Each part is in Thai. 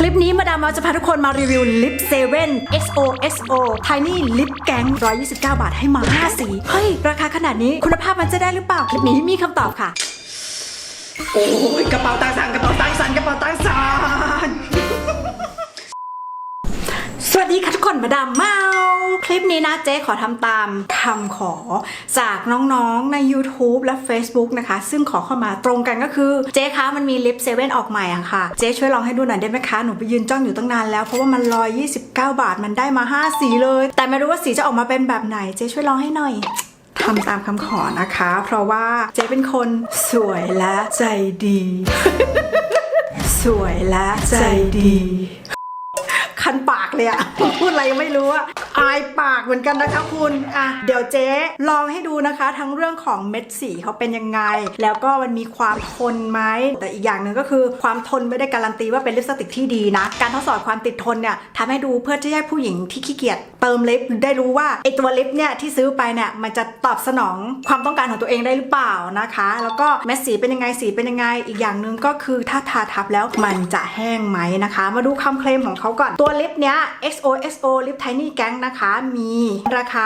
คลิปนี้มาดามเราจะพาทุกคนมารีวิวลิปเซเว่น XO XO Tiny Lip Gang 129 บาทให้มา 5 สี เฮ้ย ราคาขนาดนี้คุณภาพมันจะได้หรือเปล่า คลิปนี้มีคำตอบค่ะ โอ้ยกระเป๋าตังค์สั่นกระเป๋าตังค์สั่นกระเป๋า วัสดีค่ะทุกคนมาดามเมาคลิปนี้นะเจ๊ขอทำตามคำขอจากน้องๆใน YouTube และ Facebook นะคะ ซึ่งขอเข้ามาตรงกันก็คือเจ๊คะมันมีลิปเซเว่นออกใหม่อะค่ะ เจ๊ช่วยลองให้ดูหน่อยได้ไหมคะ หนูไปยืนจ้องอยู่ตั้งนานแล้ว เพราะว่ามัน129 บาทมันได้มา 5 สีเลย แต่ไม่รู้ว่าสีจะออกมาเป็นแบบไหน เจ๊ช่วยลองให้หน่อยทำตามคำขอนะคะ เพราะว่าเจ๊เป็นคนสวยและใจดี สวยและใจดีากเลยอะพูดอะไรไม่รู้อะอายปากเหมือนกันนะคะคุณอะเดี๋ยวเจ๊ลองให้ดูนะคะ ทั้งเรื่องของเม็ดสีเขาเป็นยังไง แล้วก็มันมีความทนไหมแต่อีกอย่างหนึ่งก็คือความทนไม่ได้การันตีว่าเป็นลิปสติกที่ดีนะ การทดสอบความติดทนเนี่ยทำให้ดูเพื่อที่จะให้ผู้หญิงที่ขี้เกียจเติมลิปได้รู้ว่าไอตัวลิปเนี่ยที่ซื้อไปเนี่ยมันจะตอบสนองความต้องการของตัวเองได้หรือเปล่านะคะ แล้วก็เม็ดสีเป็นยังไงสีเป็นยังไง อีกอย่างหนึ่งก็คือถ้าทาทับแล้วมันจะแห้งไหมนะคะ มาดูคำเคลมของเขาก่อนตัวลิปเนี้ย XOXO Lip Tiny Gang นะคะ มีราคา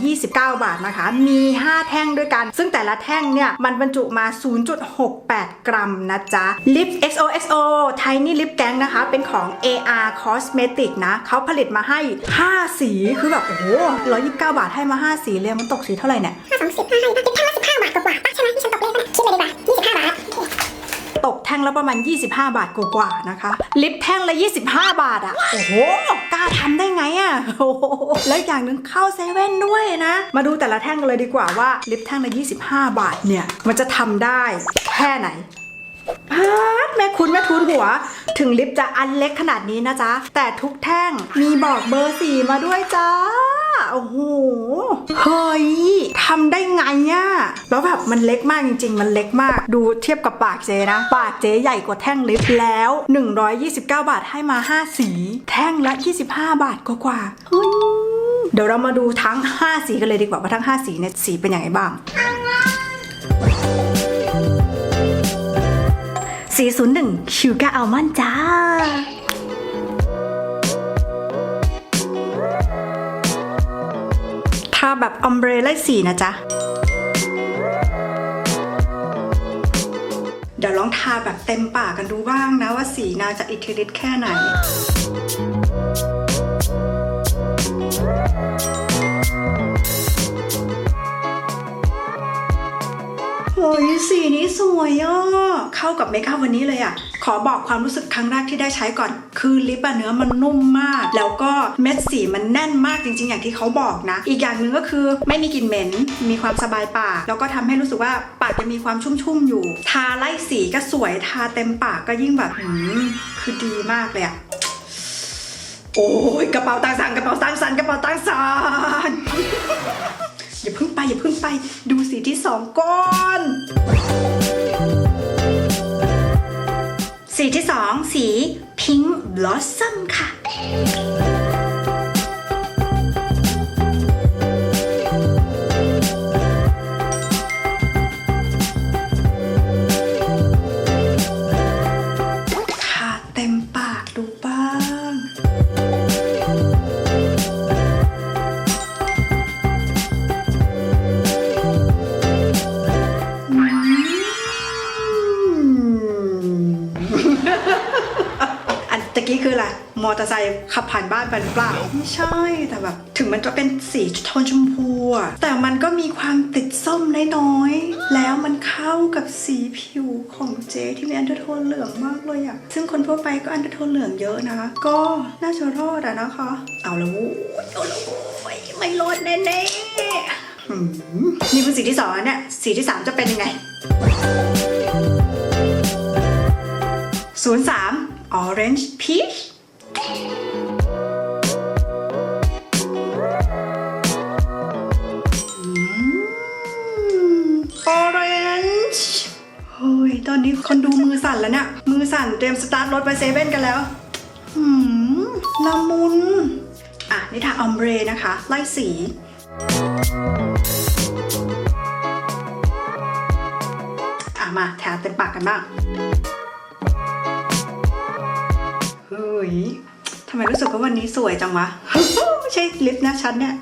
129 บาทนะคะ มี 5 แท่งด้วยกัน ซึ่งแต่ละแท่งเนี่ยมันบรรจุมา 0.68 กรัมนะจ๊ะลิป XOXO Tiny Lip Gang นะคะ เป็นของ AR Cosmetic นะเขาผลิตมาให้ 5สีคือแบบโอ้โห129บาทให้มา5สีเลยมันตกสีเท่าไหร่เนี่ยห้าสองสิบห้าให้นะคิดแท่งละสิบห้าบาทกว่าๆป่ะใช่ไหมที่ฉันตกเลขนะคิดเลยดีกว่ายี่สิบห้าบาทตกแท่งละประมาณ 25 บาทกว่าๆนะคะ ลิปแท่งละ 25 บาทอะโอ้โหกล้าทำได้ไงอะโอ้โหแล้วอย่างหนึ่งเข้าเซเว่นด้วยนะ มาดูแต่ละแท่งกันเลยดีกว่าว่าลิปแท่งละ 25 บาทเนี่ย มันจะทำได้แค่ไหน พาดแม่คุณแม่ทุนหัว ถึงลิปจะอันเล็กขนาดนี้นะจ๊ะ แต่ทุกแท่งมีบอกเบอร์สี่มาด้วยจ้าโอ้โห เฮ้ยทำได้ไงอะแล้วแบบมันเล็กมากจริง ๆ มันเล็กมาก ดูเทียบกับปากเจนะ ปากเจใหญ่กว่าแท่งลิปแล้ว 129 บาทให้มา 5 สี แท่งละ 25 บาทกว่าๆเฮ้ย เดี๋ยวเรามาดูทั้ง 5 สีกันเลยดีกว่าว่าทั้ง 5 สีเนี่ยสีเป็นย่างไรบ้าง สีศูนย์หนึ่งชิวกาอัลมอนจ้า ทาแบบออมเบรไล่สีนะจ๊ะ เดี๋ยวลองทาแบบเต็มปากกันดูบ้างนะว่าสีนาจะอิทธิฤทธิ์แค่ไหน โอ้ยสีนี้สวยอะเข้ากับเมคอัพวันนี้เลยอะ ขอบอกความรู้สึกครั้งแรกที่ได้ใช้ก่อน คือลิปอะเนื้อมันนุ่มมาก แล้วก็เม็ดสีมันแน่นมากจริง ๆ อย่างที่เขาบอกนะ อีกอย่างหนึ่งก็คือไม่มีกลิ่นเหม็น มีความสบายปาก แล้วก็ทำให้รู้สึกว่าปากยังมีความชุ่มๆอยู่ ทาไล่สีก็สวย ทาเต็มปากก็ยิ่งแบบหืมคือดีมากเลยอะ โอ้ยกระเป๋าตังค์สั่นกระเป๋าตังค์สั่นกระเป๋าตังค์สั่น พิ่งไปอย่าเพิ่งไปดูสีที่สองก่อนสีที่สองสีพิง k ์บลอสซัมค่ะ กี้คืออะไรมอเตอร์ไซค์ขับผ่านบ้านไปหรือเปล่าไม่ใช่แต่แบบถึงมันจะเป็นสีโทนชมพูอะแต่มันก็มีความติดส้มน้อยๆแล้วมันเข้ากับสีผิวของเจที่มีอันเดอร์โทนเหลืองมากเลยอะซึ่งคนทั่วไปก็อันเดอร์โทนเหลืองเยอะนะ ก็น่าจะรอดอะนะคะ เอาละวู้ยเอาละวู้ยไม่รอดแน่ๆนี่คือสีที่สองเนี่ยสีที่สามจะเป็นยังไง03 Orange Peach อืม Orange เฮ้ย ตอนนี้คนดูมือสั่นแล้วเนี่ย มือสั่นเตรียมสตาร์ทรถไปเซเว่นกันแล้วหืมละมุน อะ นี่ทาออมเบรนะคะ ไล่สี อะ มาแถวเต็มปากกันบ้าง ฮ้ยทำไมรู้สึกว่าวันนี้สวยจังวะ ไม่ใช่ลิปนะฉันเนี่ย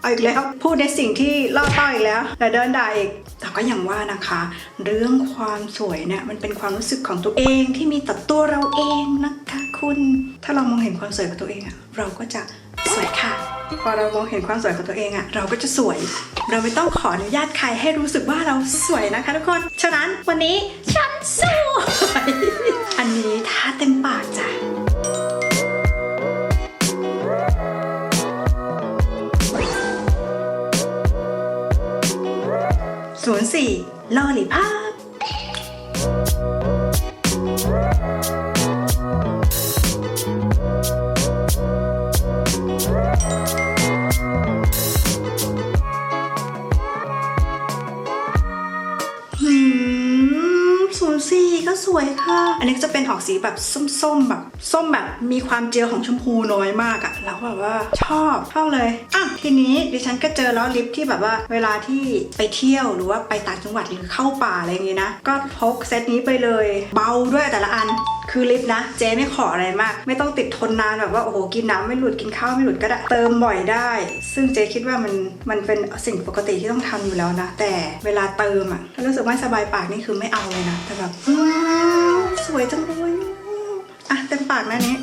เอาอีกแล้วพูดในสิ่งที่ล่อเป้าอีกแล้วแต่เดินด่าอีกแต่ก็อย่างว่านะคะ เรื่องความสวยเนี่ยมันเป็นความรู้สึกของตัวเองที่มีต่อตัวเราเองนะคะคุณ ถ้าเรามองเห็นความสวยของตัวเองอะเราก็จะสวยค่ะ พอเรามองเห็นความสวยของตัวเองอะเราก็จะสวย เราไม่ต้องขออนุญาตใครให้รู้สึกว่าเราสวยนะคะทุกคน ฉะนั้นวันนี้ฉันสวย อันนี้ท่าเต็มปากจ้ะศูนย์สี่ลอลิภา สีแบบส้มๆแบบส้มแบบมีความเจือของชมพูน้อยมากอะแล้วแบบว่าชอบชอบเลยอะทีนี้ดิฉันก็เจอแล้วลิปที่แบบว่าเวลาที่ไปเที่ยวหรือว่าไปต่างจังหวัดหรือเข้าป่าอะไรอย่างงี้นะก็พกเซตนี้ไปเลย เบาด้วยแต่ละอัน คือลิปนะ เจ๊ไม่ขออะไรมาก ไม่ต้องติดทนนานแบบว่าโอ้โหกินน้ำไม่หลุดกินข้าวไม่หลุดก็ได้เติมบ่อยได้ ซึ่งเจ๊คิดว่ามันมันเป็นสิ่งปกติที่ต้องทำอยู่แล้วนะ แต่เวลาเติมอะถ้ารู้สึกไม่สบายปากนี่คือไม่เอาเลยนะแต่แบบอื้อสวยจังเลยอะเต็มปากหน้านี้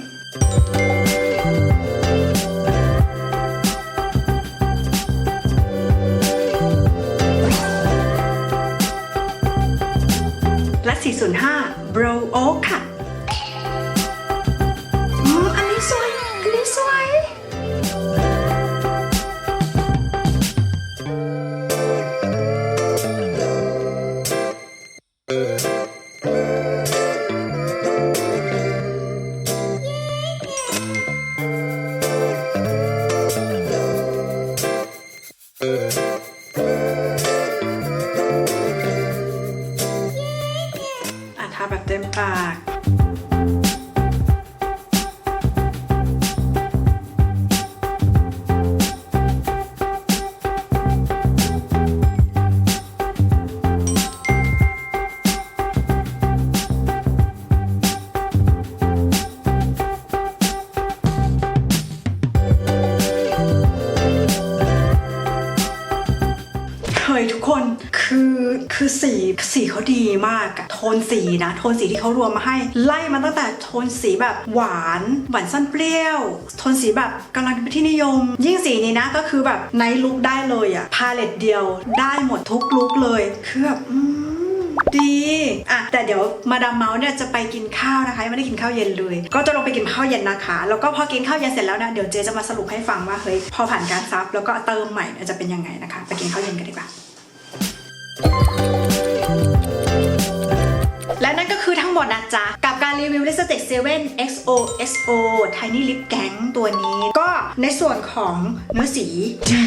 และ405 Bro Oak ค่ะ คนคือคือสีสีเขาดีมากอะโทนสีนะโทนสีที่เขารวมมาให้ ไล่มาตั้งแต่โทนสีแบบหวานหวานสั้นเปรี้ยว โทนสีแบบกำลังเป็นที่นิยม ยิ่งสีนี้นะก็คือแบบในลุคได้เลยอะพาเลตเดียวได้หมดทุกลุคเลยคือแบบอืมดีอะแต่เดี๋ยวมาดามเมาส์เนี่ยจะไปกินข้าวนะคะยังไม่ได้กินข้าวเย็นเลย ก็จะลงไปกินข้าวเย็นนะคะ แล้วก็พอกินข้าวเย็นเสร็จแล้วนะเดี๋ยวเจจะมาสรุปให้ฟังว่าเฮ้ยพอผ่านการซับแล้วก็เติมใหม่จะเป็นยังไงนะคะ ไปกินข้าวเย็นกันดีกว่า และนั่นก็คือทั้งหมดนะจ๊ะ กับการรีวิวลิปสติก7 XOXO Tiny Lip Gang ตัวนี้ ก็ในส่วนของเนื้อสีดี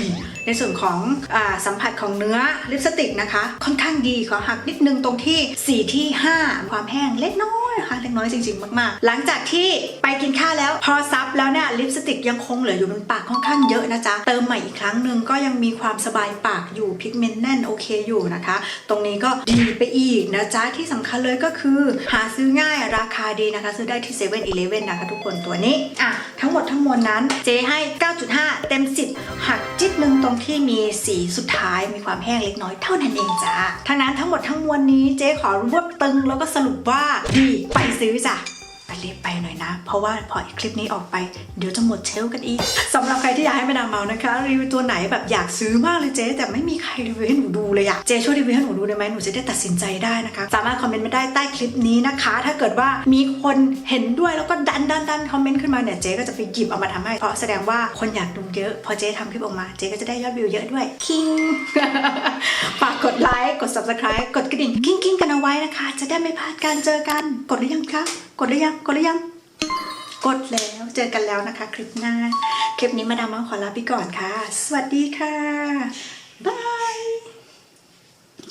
ในส่วนของอาสัมผัสของเนื้อลิปสติกนะคะ ค่อนข้างดีขอหักนิดนึงตรงที่สีที่ 5 ความแห้งเล็กน้อย นะคะเล็กน้อยจริงๆ มากๆ หลังจากที่ไปกินข้าวแล้วพอซับแล้วเนี่ยลิปสติกยังคงเหลืออยู่บนปากค่อนข้างเยอะนะจ๊ะ เติมใหม่อีกครั้งหนึ่งก็ยังมีความสบายปากอยู่พิกเมนต์แน่นโอเคอยู่นะคะ ตรงนี้ก็ดีไปอีกนะจ๊ะ ที่สำคัญเลยก็คือ หาซื้อง่ายราคาดีนะคะ ซื้อได้ที่7 e เ e ่ e อนะคะทุกคนตัวนี้อะทั้งหมดทั้งมวลนั้นเจให้ 9.5 เต็ม 10 หักจิตหนึ่งตรงที่มีสีสุดท้ายมีความแห้งเล็กน้อยเท่านั้นเองจ้ะทั้งนั้นทั้งหมดทั้งมวลนี้เจ๊ขอรวบตึงแล้วก็สรุปว่าดีไปซื้อจ้ะ รีบไปหน่อยนะ เพราะว่าพอคลิปนี้ออกไปเดี๋ยวจะหมดเชลกันอีกสำหรับใครที่อยากให้แม่ดามเมานะคะ รีวิวตัวไหนแบบอยากซื้อมากเลยเจ๊แต่ไม่มีใครรีวิวให้หนูดูเลยอะเจ๊ช่วยรีวิวให้หนูดูได้ไหมหนูจะได้ตัดสินใจได้นะคะ สามารถคอมเมนต์มาได้ใต้คลิปนี้นะคะ ถ้าเกิดว่ามีคนเห็นด้วยแล้วก็ดันดันดันคอมเมนต์ขึ้นมาเนี่ยเจ๊ก็จะไปหยิบเอามาทำให้เพราะแสดงว่าคนอยากดูเยอะพอเจ๊ทำคลิปออกมาเจ๊ก็จะได้ยอดวิวเยอะด้วยคิงฝากกดไลค์กด subscribe กดกระดิ่งกิ้งกิ้งกันเอาไว้นะคะ จะได้ไม่พลาดการเจอกัน กดหรือยังคะกดหรือยังกดหรือยัง กดแล้ว เจอกันแล้วนะคะ คลิปหน้า คลิปนี้มาดามมาขอลาไปก่อนค่ะ สวัสดีค่ะ บาย